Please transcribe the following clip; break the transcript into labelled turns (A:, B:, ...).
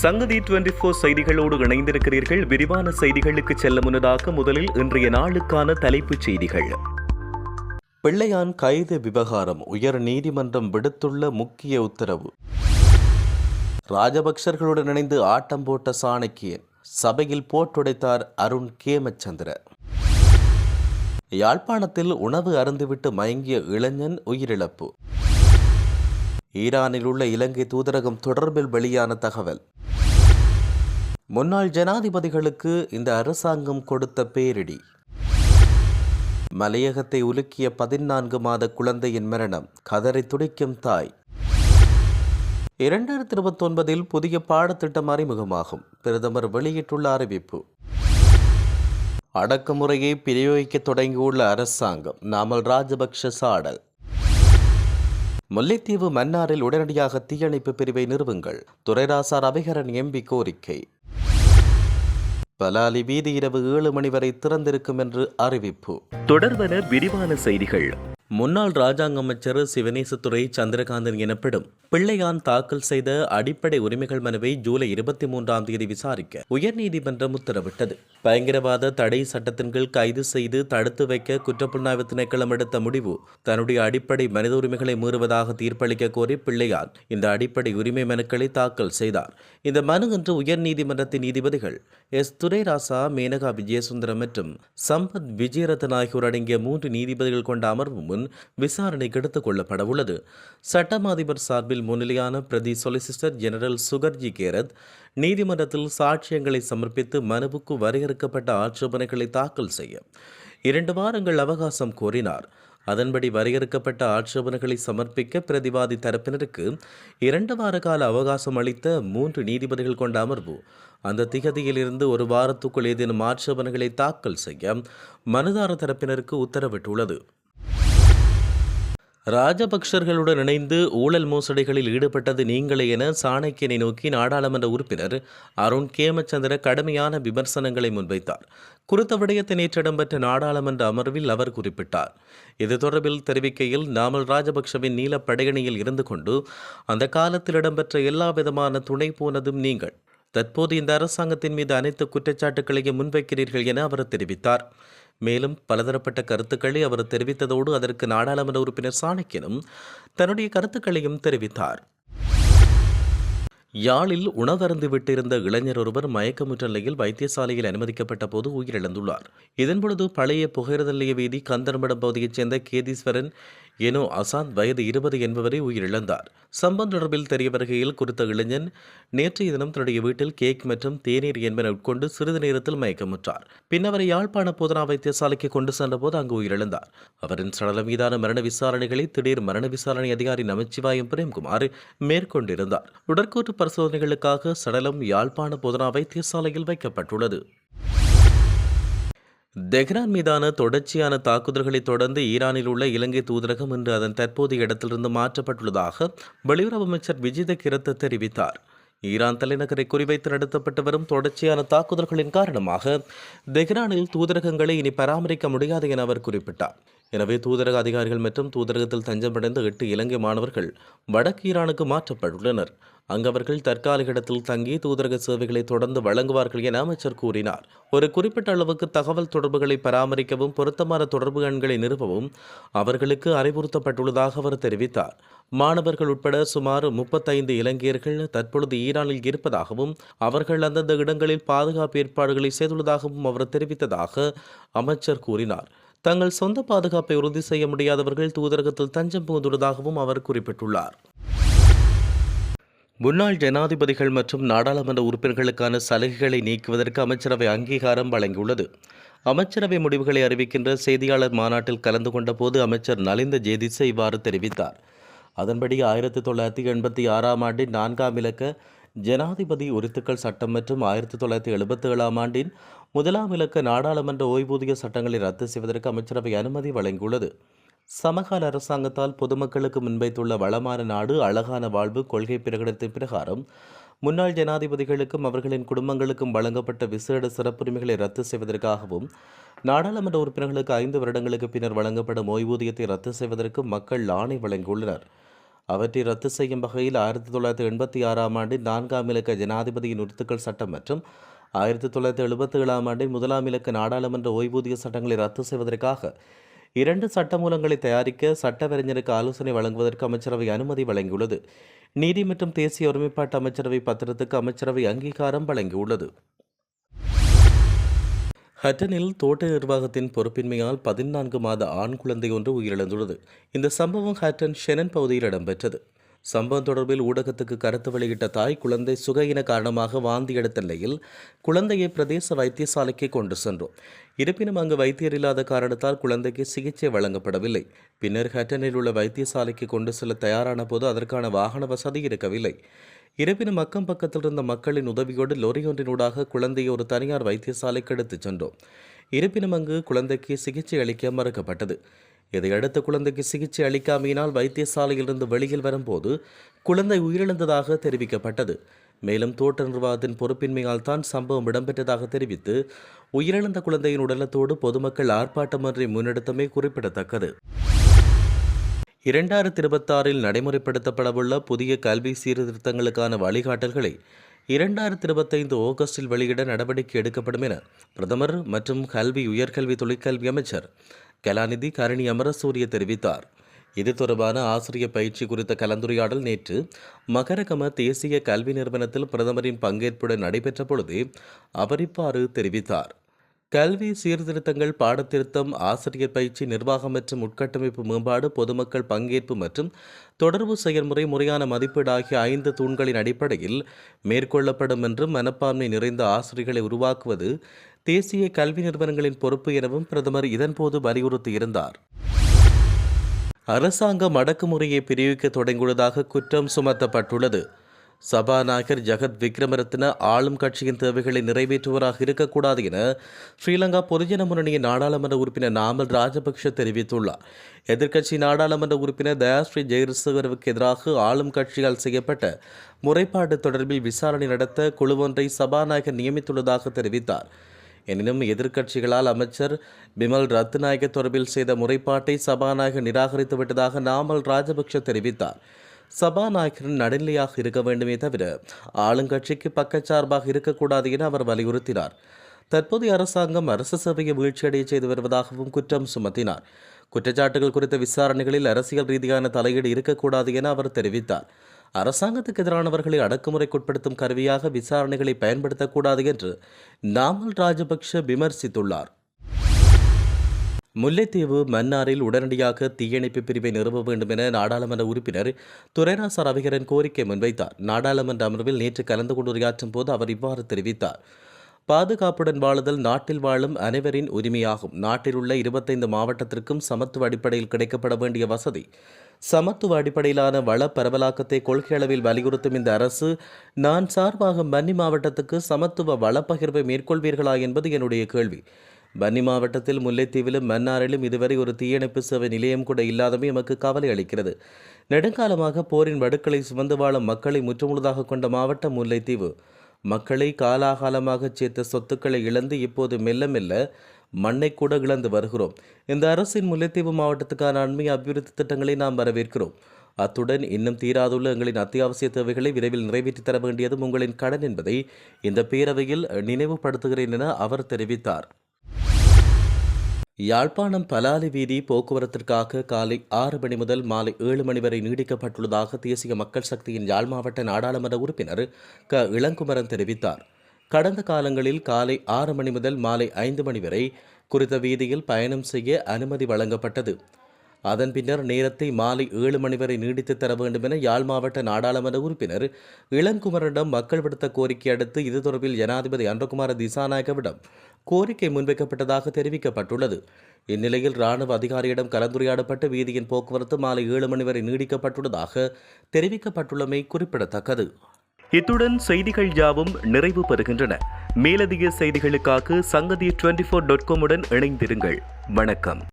A: சங்கதி twenty four செய்திகளோடு இணைந்திருக்கிறீர்கள். விரிவான செய்திகளுக்கு செல்ல முன்னதாக முதலில் இன்றைய நாளுக்கான தலைப்புச் செய்திகள். பிள்ளையான் கைது விவகாரம் உயர் நீதிமன்றம் விடுத்துள்ள முக்கிய உத்தரவு. ராஜபக்சர்களுடன் இணைந்து ஆட்டம் போட்ட சாணக்கியன் சபையில் போட்டுடைத்தார் அருண் கேமச்சந்திர. யாழ்ப்பாணத்தில் உணவு அருந்துவிட்டு மயங்கிய இளைஞன் உயிரிழப்பு. ஈரானில் உள்ள இலங்கை தூதரகம் தொடர்பில் வெளியான தகவல். முன்னாள் ஜனாதிபதிகளுக்கு இந்த அரசாங்கம் கொடுத்த பேரிடி. மலையகத்தை உலுக்கிய பதினான்கு மாத குழந்தையின் மரணம் கதறி துடிக்கும் தாய். இரண்டாயிரத்தி இருபத்தி ஒன்பதில் புதிய பாடத்திட்டம் அறிமுகமாகும் பிரதமர் வெளியிட்டுள்ள அறிவிப்பு. அடக்குமுறையை பிரயோகிக்க தொடங்கியுள்ள அரசாங்கம் நாமல் ராஜபக்ஷ சாடல். முல்லைத்தீவு மன்னாரில் உடனடியாக தீயணைப்பு பிரிவை நிறுவுங்கள் துரைராசார் அபிகரன் எம்பி கோரிக்கை. பலாலி வீதி இரவு ஏழு மணி வரை திறந்திருக்கும் என்று அறிவிப்பு. தொடர்வன விரிவான செய்திகள். முன்னாள் ராஜாங்க அமைச்சர் சிவனேசத்துறை சந்திரகாந்தன் எனப்படும் பிள்ளையான் தாக்கல் செய்த அடிப்படை உரிமைகள் மனுவை ஜூலை இருபத்தி மூன்றாம் தேதி விசாரிக்க உயர்நீதிமன்றம் உத்தரவிட்டது. பயங்கரவாத தடை சட்டத்தின் கீழ் கைது செய்து தடுத்து வைக்க குற்றப்புலனாய்வு திணைக்களம் எடுத்த முடிவு தன்னுடைய அடிப்படை மனித உரிமைகளை மீறுவதாக தீர்ப்பளிக்க கோரி பிள்ளையான் இந்த அடிப்படை உரிமை மனுக்களை தாக்கல் செய்தார். இந்த மனு இன்று உயர்நீதிமன்றத்தின் நீதிபதிகள் எஸ். துரைராசா மேனகா விஜயசுந்தரம் மற்றும் சம்பத் விஜயரத்ன ஆகியோர் அடங்கிய மூன்று நீதிபதிகள் கொண்ட அமர்வு முன் விசாரணைக்கு எடுத்துக் கொள்ளப்பட உள்ளது. சட்டம் அதிபர் சார்பில் முன்னிலையான பிரதி சொலிசிட்டர் ஜெனரல் சுகர்ஜி கேரத் நீதிமன்றத்தில் சாட்சியங்களை சமர்ப்பித்து மனுவுக்கு வரையறுக்கப்பட்ட ஆட்சேபனைகளை தாக்கல் செய்ய இரண்டு வாரங்கள் அவகாசம் கோரினார். அதன்படி வரையறுக்கப்பட்ட ஆட்சேபனைகளை சமர்ப்பிக்க பிரதிவாதி தரப்பினருக்கு இரண்டு வார கால அவகாசம் அளித்த மூன்று நீதிபதிகள் கொண்ட அமர்வு அந்த திகதியிலிருந்து ஒரு வாரத்துக்குள் ஏதேனும் ஆட்சேபனைகளை தாக்கல் செய்ய மனுதார தரப்பினருக்கு உத்தரவிட்டுள்ளது. ராஜபக்சர்களுடன் இணைந்து ஊழல் மோசடிகளில் ஈடுபட்டது நீங்களே என சாணக்கியனை நோக்கி நாடாளுமன்ற உறுப்பினர் அருண் கேமச்சந்திர கடுமையான விமர்சனங்களை முன்வைத்தார். குறித்த விடயத்தை நேற்று இடம்பெற்ற நாடாளுமன்ற அமர்வில் அவர் குறிப்பிட்டார். இது தொடர்பில் தெரிவிக்கையில் நாமல் ராஜபக்சவின் நீல படையணியில் இருந்து கொண்டு அந்த காலத்தில் இடம்பெற்ற எல்லா விதமான துணை போனதும் நீங்கள். தற்போது இந்த அரசாங்கத்தின் மீது அனைத்து குற்றச்சாட்டுகளையும் முன்வைக்கிறீர்கள் என அவர் தெரிவித்தார். மேலும் பலதரப்பட்ட கருத்துக்களை அவர் தெரிவித்ததோடு அதற்கு நாடாளுமன்ற உறுப்பினர் சாணக்கியனும் தன்னுடைய கருத்துக்களையும் தெரிவித்தார். யாழில் உணவருந்து விட்டிருந்த இளைஞர் ஒருவர் மயக்கமுற்ற நிலையில் வைத்தியசாலையில் அனுமதிக்கப்பட்ட போது உயிரிழந்துள்ளார். இதன்பொழுது பழைய புகையிரதல்லைய வீதி கந்தர்மடம் பகுதியைச் சேர்ந்த கேதீஸ்வரன் எனோ அசாந்த் வயது இருபது என்பவரை உயிரிழந்தார். சம்பவம் தொடர்பில் தெரிய வருகையில் குறித்த இளைஞன் நேற்றைய தினம் தன்னுடைய வீட்டில் கேக் மற்றும் தேநீர் என்பன உட்கொண்டு சிறிது நேரத்தில் மயக்கமுற்றார். பின்னவரை யாழ்ப்பாண போதனா வைத்தியசாலைக்கு கொண்டு சென்றபோது அங்கு உயிரிழந்தார். அவரின் சடலம் மீதான மரண விசாரணைகளை திடீர் மரண விசாரணை அதிகாரி நமச்சிவாயம் பிரேம்குமார் மேற்கொண்டிருந்தார். உடற்கூற்று பரிசோதனைகளுக்காக சடலம் யாழ்ப்பாண போதனா வைத்தியசாலையில் வைக்கப்பட்டுள்ளது. தெஹ்ரான் மீதான தொடர்ச்சியான தாக்குதல்களை தொடர்ந்து ஈரானில் உள்ள இலங்கை தூதரகம் இன்று அதன் தற்போதைய இடத்திலிருந்து மாற்றப்பட்டுள்ளதாக வெளியுறவு அமைச்சர் விஜித கிரத்த தெரிவித்தார். ஈரான் தலைநகரை குறிவைத்து நடத்தப்பட்டு வரும் தொடர்ச்சியான தாக்குதல்களின் காரணமாக தெஹ்ரானில் தூதரகங்களை இனி பராமரிக்க முடியாது என அவர் குறிப்பிட்டார். எனவே தூதரக அதிகாரிகள் மற்றும் தூதரகத்தில் தஞ்சமடைந்த எட்டு இலங்கை மாணவர்கள் வடக்கு ஈரானுக்கு மாற்றப்பட்டுள்ளனர். அங்கு அவர்கள் தற்காலிக இடத்தில் தங்கி தூதரக சேவைகளை தொடர்ந்து வழங்குவார்கள் என அமைச்சர் கூறினார். ஒரு குறிப்பிட்ட அளவுக்கு தகவல் தொடர்புகளை பராமரிக்கவும் பொருத்தமான தொடர்பு எண்களை நிறுவவும் அவர்களுக்கு அறிவுறுத்தப்பட்டுள்ளதாக அவர் தெரிவித்தார். மாணவர்கள் உட்பட சுமார் முப்பத்தைந்து இலங்கையர்கள் தற்பொழுது ஈரானில் இருப்பதாகவும் அவர்கள் அந்தந்த இடங்களில் பாதுகாப்பு ஏற்பாடுகளை செய்துள்ளதாகவும் அவர் தெரிவித்ததாக அமைச்சர் கூறினார். தங்கள் சொந்த பாதுகாப்பை உறுதி செய்ய முடியாதவர்கள் தூதரகத்தில் தஞ்சம் புகுந்துள்ளதாகவும் அவர் குறிப்பிட்டுள்ளார். முன்னாள் ஜனாதிபதிகள் மற்றும் நாடாளுமன்ற உறுப்பினர்களுக்கான சலுகைகளை நீக்குவதற்கு அமைச்சரவை அங்கீகாரம் வழங்கியுள்ளது. அமைச்சரவை முடிவுகளை அறிவிக்கின்ற செய்தியாளர் மாநாட்டில் கலந்து கொண்ட போது அமைச்சர் நலிந்த ஜேதிச இவ்வாறு தெரிவித்தார். அதன்படி ஆயிரத்தி தொள்ளாயிரத்தி எண்பத்தி ஆறாம் ஆண்டின் நான்காம் இலக்க ஜனாதிபதி உரித்துக்கள் சட்டம் மற்றும் ஆயிரத்தி தொள்ளாயிரத்தி எழுபத்தி ஏழாம் ஆண்டின் முதலாம் இலக்க நாடாளுமன்ற ஓய்வூதிய சட்டங்களை ரத்து செய்வதற்கு அமைச்சரவை அனுமதி வழங்கியுள்ளது. சமகால அரசாங்கத்தால் பொதுமக்களுக்கு முன்வைத்துள்ள வளமான நாடு அழகான வாழ்வு கொள்கை பிரகடனத்தின் பிரகாரம் முன்னாள் ஜனாதிபதிகளுக்கும் அவர்களின் குடும்பங்களுக்கும் வழங்கப்பட்ட விசேட சிறப்புரிமைகளை ரத்து செய்வதற்காகவும் நாடாளுமன்ற உறுப்பினர்களுக்கு ஐந்து வருடங்களுக்கு பின்னர் வழங்கப்படும் ஓய்வூதியத்தை ரத்து செய்வதற்கு மக்கள் ஆணை வழங்கியுள்ளனர். அவற்றை ரத்து செய்யும் வகையில் ஆயிரத்தி தொள்ளாயிரத்தி எண்பத்தி ஆறாம் ஆண்டு நான்காம் இலக்க ஜனாதிபதியின் உறுத்துக்கள் சட்டம் மற்றும் ஆயிரத்தி தொள்ளாயிரத்தி எழுபத்தி ஏழாம் ஆண்டின் முதலாம் இலக்க நாடாளுமன்ற ஓய்வூதிய சட்டங்களை ரத்து செய்வதற்காக இரண்டு சட்டமூலங்களை தயாரிக்க சட்டவறிஞருக்கு ஆலோசனை வழங்குவதற்கு அமைச்சரவை அனுமதி வழங்கியுள்ளது. நீதி மற்றும் தேசிய ஒருமைப்பாட்டு அமைச்சரவை பத்திரத்துக்கு அமைச்சரவை அங்கீகாரம் வழங்கியுள்ளது. ஹட்டனில் தோட்ட நிர்வாகத்தின் பொறுப்பின்மையால் பதினான்கு மாத ஆண் குழந்தை ஒன்று உயிரிழந்துள்ளது. இந்த சம்பவம் ஹட்டன் ஷெனன் பகுதியில் இடம்பெற்றது. சம்பவம் தொடர்பில் ஊடகத்துக்கு கருத்து வெளியிட்ட தாய் குழந்தை சுகையின காரணமாக வாந்தி எடுத்த நிலையில் குழந்தையை பிரதேச வைத்தியசாலைக்கு கொண்டு சென்றோம். இருப்பினும் அங்கு வைத்தியர் இல்லாத காரணத்தால் குழந்தைக்கு சிகிச்சை வழங்கப்படவில்லை. பின்னர் ஹட்டனில் உள்ள வைத்தியசாலைக்கு கொண்டு செல்ல தயாரான போது அதற்கான வாகன வசதி இருக்கவில்லை. இருப்பினும் அக்கம் பக்கத்தில் இருந்த மக்களின் உதவியோடு லொரியொன்றினூடாக குழந்தையை ஒரு தனியார் வைத்தியசாலைக்கு எடுத்துச் சென்றோம். இருப்பினும் அங்கு குழந்தைக்கு சிகிச்சை அளிக்க மறுக்கப்பட்டது. இதையடுத்து குழந்தைக்கு சிகிச்சை அளிக்காமையினால் வைத்தியசாலையிலிருந்து வெளியில் வரும்போது குழந்தை உயிரிழந்ததாக தெரிவிக்கப்பட்டது. மேலும் தோட்ட நிர்வாகத்தின் பொறுப்பின்மையால் தான் சம்பவம் இடம்பெற்றதாக தெரிவித்து உயிரிழந்த குழந்தையின் உடலத்தோடு பொதுமக்கள் ஆர்ப்பாட்டமொன்றை முன்னெடுத்தமே குறிப்பிடத்தக்கது. இரண்டாயிரத்தி இருபத்தாறில் நடைமுறைப்படுத்தப்படவுள்ள புதிய கல்வி சீர்திருத்தங்களுக்கான வழிகாட்டல்களை இரண்டாயிரத்தி இருபத்தைந்து ஆகஸ்டில் வெளியிட நடவடிக்கை எடுக்கப்படும் என பிரதமர் மற்றும் கல்வி உயர்கல்வி தொழிற்கல்வி அமைச்சர் கலாநிதி கரணி அமரசூரிய தெரிவித்தார். இது தொடர்பான ஆசிரியர் பயிற்சி குறித்த கலந்துரையாடல் நேற்று மகரகம தேசிய கல்வி நிறுவனத்தில் பிரதமரின் பங்கேற்புடன் நடைபெற்ற பொழுது அவர் இவ்வாறு தெரிவித்தார். கல்வி சீர்திருத்தங்கள் பாடத்திருத்தம் ஆசிரியர் பயிற்சி நிர்வாகம் மற்றும் உட்கட்டமைப்பு மேம்பாடு பொதுமக்கள் பங்கேற்பு மற்றும் தொடர்பு செயல்முறை முறையான மதிப்பீடு ஆகிய ஐந்து தூண்களின் அடிப்படையில் மேற்கொள்ளப்படும் என்றும் மனப்பான்மை நிறைந்த ஆசிரியர்களை உருவாக்குவது தேசிய கல்வி நிறுவனங்களின் பொறுப்பு எனவும் பிரதமர் இதன்போது வலியுறுத்தியிருந்தார். அரசாங்கம் அடக்குமுறையை பிரிவிக்க தொடங்கியுள்ளதாக குற்றம் சுமத்தப்பட்டுள்ளது. சபாநாயகர் ஜகத் விக்ரமரத்ன ஆளும் கட்சியின் தேவைகளை நிறைவேற்றுவராக இருக்கக்கூடாது என ஸ்ரீலங்கா பொதுஜன முன்னணியின் நாடாளுமன்ற உறுப்பினர் நாமல் ராஜபக்ஷ தெரிவித்துள்ளார். எதிர்க்கட்சி நாடாளுமன்ற உறுப்பினர் தயாஸ்ரீ ஜெயரிசகரவுக்கு எதிராக ஆளும் கட்சியால் செய்யப்பட்ட முறைப்பாடு தொடர்பில் விசாரணை நடத்த குழுவொன்றை சபாநாயகர் நியமித்துள்ளதாக தெரிவித்தார். எனினும் எதிர்க்கட்சிகளால் அமைச்சர் பிமல் ரத்நாயக தொடர்பில் செய்த முறைப்பாட்டை சபாநாயகர் நிராகரித்து விட்டதாக நாமல் ராஜபக்ஷ தெரிவித்தார். சபாநாயகரின் நடுநிலையாக இருக்க வேண்டுமே தவிர ஆளுங்கட்சிக்கு பக்கச்சார்பாக இருக்கக்கூடாது என அவர் வலியுறுத்தினார். தற்போதைய அரசாங்கம் அரசு சபையை வீழ்ச்சியடைய செய்து வருவதாகவும் குற்றம் சுமத்தினார். குற்றச்சாட்டுகள் குறித்த விசாரணைகளில் அரசியல் ரீதியான தலையீடு இருக்கக்கூடாது என அவர் தெரிவித்தார். அரசாங்கத்துக்கு எதிரானவர்களை அடக்குமுறைக்குட்படுத்தும் கருவியாக விசாரணைகளை பயன்படுத்தக்கூடாது என்று நாமல் ராஜபக்ஷ விமர்சித்துள்ளார். முல்லைத்தீவு மன்னாரில் உடனடியாக தீயணைப்பு பிரிவை நிறுவ வேண்டும் என நாடாளுமன்ற உறுப்பினர் துரைராச ரவிகரன் கோரிக்கை முன்வைத்தார். நாடாளுமன்ற அமர்வில் நேற்று கலந்து கொண்டு உரையாற்றும் போது அவர் இவ்வாறு தெரிவித்தார். பாதுகாப்புடன் வாழுதல் நாட்டில் வாழும் அனைவரின் உரிமையாகும். நாட்டில் உள்ள இருபத்தைந்து மாவட்டத்திற்கும் சமத்துவ அடிப்படையில் கிடைக்கப்பட வேண்டிய வசதி. சமத்துவ அடிப்படையிலான வள பரவலாக்கத்தை கொள்கை அளவில் வலியுறுத்தும் இந்த அரசு நான் சார்பாக மன்னி மாவட்டத்துக்கு சமத்துவ வளப்பகிர்வை மேற்கொள்வீர்களா என்பது என்னுடைய கேள்வி. பன்னி மாவட்டத்தில் முல்லைத்தீவிலும் மன்னாரிலும் இதுவரை ஒரு தீயணைப்பு சேவை நிலையம் கூட இல்லாதமே எமக்கு கவலை அளிக்கிறது. நெடுங்காலமாக போரின் வடுக்களை சுமந்து வாழும் மக்களை முற்றுமுழுதாக கொண்ட மாவட்டம் முல்லைத்தீவு. மக்களை காலாகாலமாக சேர்த்த சொத்துக்களை இழந்து இப்போது மெல்ல மெல்ல மண்ணை கூட இழந்து வருகிறோம். இந்த அரசின் முல்லைத்தீவு மாவட்டத்துக்கான அண்மை அபிவிருத்தி திட்டங்களை நாம் வரவேற்கிறோம். அத்துடன் இன்னும் தீராதுள்ள எங்களின் அத்தியாவசிய தேவைகளை விரைவில் நிறைவேற்றி தர வேண்டியதும் உங்களின் கடன் என்பதை இந்த பேரவையில் நினைவுபடுத்துகிறேன் என அவர் தெரிவித்தார். யாழ்ப்பாணம் பலாலி வீதி போக்குவரத்திற்காக காலை ஆறு மணி முதல் மாலை ஏழு மணி வரை நீடிக்கப்பட்டுள்ளதாக தேசிய மக்கள் சக்தியின் யாழ் மாவட்ட நாடாளுமன்ற உறுப்பினர் க. இளங்குமரன் தெரிவித்தார். கடந்த காலங்களில் காலை ஆறு மணி முதல் மாலை ஐந்து மணி வரை குறித்த வீதியில் பயணம் செய்ய அனுமதி வழங்கப்பட்டது. அதன் பின்னர் நேரத்தை மாலை ஏழு மணி வரை நீடித்து தர வேண்டும் என யாழ் மாவட்ட நாடாளுமன்ற உறுப்பினர் இளங்குமரிடம் மக்கள் விடுத்த கோரிக்கை அடுத்து இது தொடர்பில் ஜனாதிபதி அன்றகுமார திசாநாயகவிடம் கோரிக்கை முன்வைக்கப்பட்டதாக தெரிவிக்கப்பட்டுள்ளது. இந்நிலையில் ராணுவ அதிகாரியிடம் கலந்துரையாடப்பட்ட வீதியின் போக்குவரத்து மாலை ஏழு மணி வரை நீடிக்கப்பட்டுள்ளதாக தெரிவிக்கப்பட்டுள்ளமை குறிப்பிடத்தக்கது. இத்துடன் செய்திகள் யாவும் நிறைவு பெறுகின்றன. மேலதிக செய்திகளுக்காக சங்கதி டுவெண்டி ஃபோர் டாட் காமுடன் இணைந்திருங்கள். வணக்கம்.